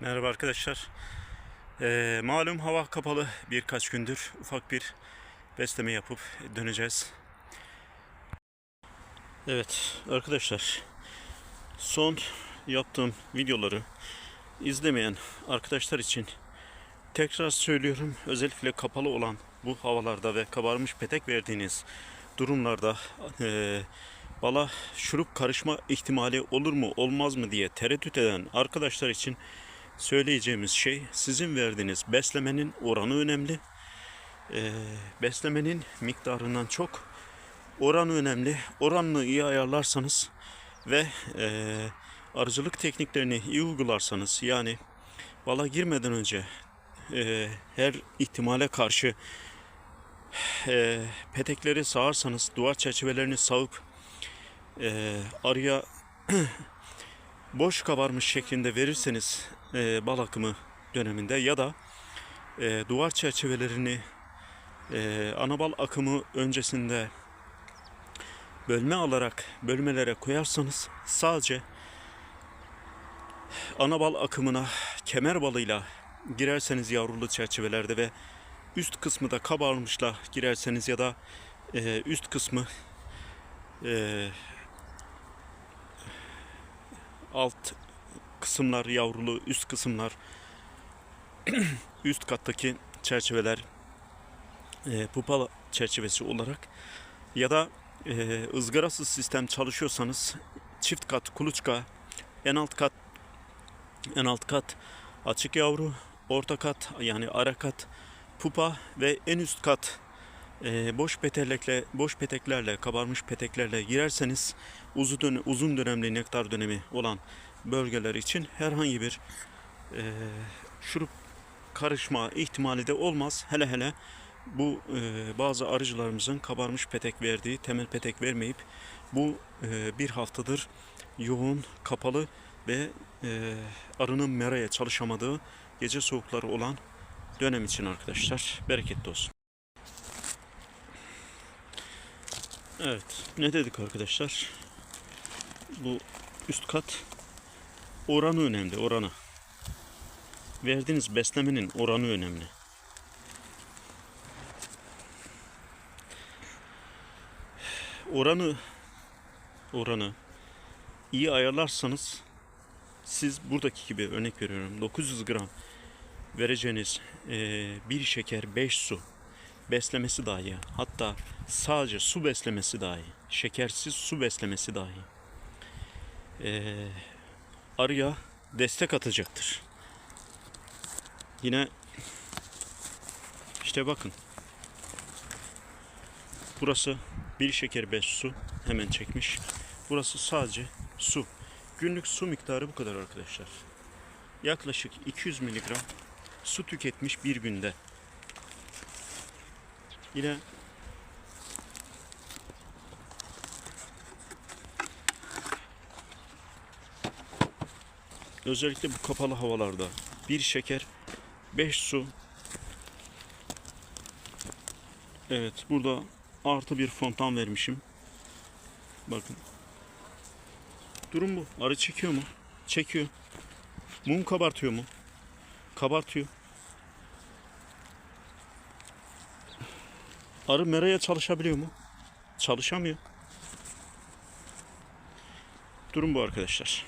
Merhaba arkadaşlar. Ee, malum hava kapalı birkaç gündür ufak bir besleme yapıp döneceğiz. Evet arkadaşlar son yaptığım videoları izlemeyen arkadaşlar için tekrar söylüyorum özellikle kapalı olan bu havalarda ve kabarmış petek verdiğiniz durumlarda eee bala şurup karışma ihtimali olur mu olmaz mı diye tereddüt eden arkadaşlar için söyleyeceğimiz şey sizin verdiğiniz beslemenin oranı önemli. Ee, beslemenin miktarından çok oranı önemli. Oranını iyi ayarlarsanız ve e, arıcılık tekniklerini iyi uygularsanız yani bala girmeden önce e, her ihtimale karşı e, petekleri sağarsanız duvar çerçevelerini sağıp e, arıya boş kabarmış şeklinde verirseniz e, bal akımı döneminde ya da e, duvar çerçevelerini e, ana akımı öncesinde bölme alarak bölmelere koyarsanız sadece ana bal akımına kemer balıyla girerseniz yavrulu çerçevelerde ve üst kısmı da kabarmışla girerseniz ya da e, üst kısmı e, alt kısımlar yavrulu, üst kısımlar üst kattaki çerçeveler e, pupa çerçevesi olarak ya da e, ızgarasız sistem çalışıyorsanız çift kat kuluçka, en alt kat en alt kat açık yavru, orta kat yani ara kat pupa ve en üst kat e, boş peteklerle boş peteklerle kabarmış peteklerle girerseniz uzun uzun dönemli nektar dönemi olan bölgeler için herhangi bir e, şurup karışma ihtimali de olmaz. Hele hele bu e, bazı arıcılarımızın kabarmış petek verdiği, temel petek vermeyip bu e, bir haftadır yoğun, kapalı ve e, arının meraya çalışamadığı gece soğukları olan dönem için arkadaşlar. Bereketli olsun. Evet, ne dedik arkadaşlar? Bu üst kat oranı önemli, oranı. Verdiğiniz beslemenin oranı önemli. Oranı oranı iyi ayarlarsanız siz buradaki gibi örnek veriyorum 900 gram vereceğiniz eee, bir şeker 5 su beslemesi dahi hatta sadece su beslemesi dahi şekersiz su beslemesi dahi eee, arıya destek atacaktır. Yine işte bakın burası bir şeker 5 su hemen çekmiş. Burası sadece su. Günlük su miktarı bu kadar arkadaşlar. Yaklaşık 200 miligram su tüketmiş bir günde. Yine özellikle bu kapalı havalarda bir şeker 5 su Evet burada artı bir fontan vermişim. Bakın. Durum bu. Arı çekiyor mu? Çekiyor. Mum kabartıyor mu? Kabartıyor. Arı meraya çalışabiliyor mu? Çalışamıyor. Durum bu arkadaşlar.